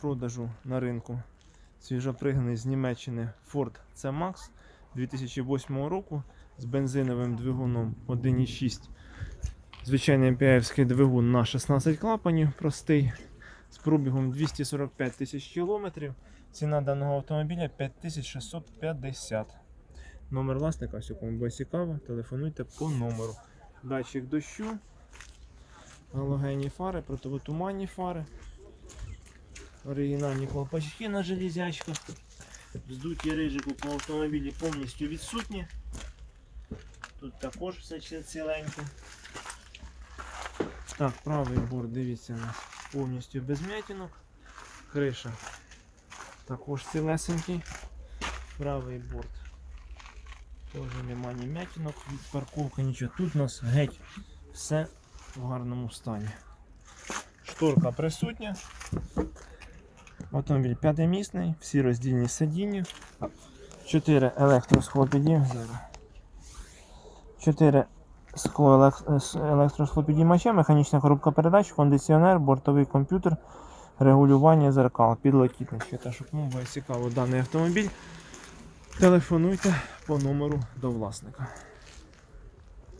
продажу на ринку свіжопригнаний з Німеччини Ford C-Max 2008 року з бензиновим двигуном 1.6. Звичайний MPI двигун на 16 клапанів, простий, з пробігом 245 тисяч кілометрів. Ціна даного автомобіля 5650. Номер власника, кому буде цікаво, телефонуйте по номеру. Датчик дощу, галогенні фари, противотуманні фари, оригінальні колпачки на железячках. Здуті рижику по автомобілі повністю відсутні. Тут також все ці- ціленько. Так, правий борт, дивіться, у нас повністю без м'ятінок. Криша також цілесенький. Правий борт. Теж нема ні м'ятінок, від парковки нічого. Тут у нас геть все в гарному стані. Шторка присутня. Автомобіль п'ятимісний, всі роздільні сидіння. 4 електросхлопіді. Зараз. 4 скло елек- з електросхлопідіймача, механічна коробка передач, кондиціонер, бортовий комп'ютер, регулювання зеркал, підлокітнички. Та щоб кому цікаво даний автомобіль, телефонуйте по номеру до власника.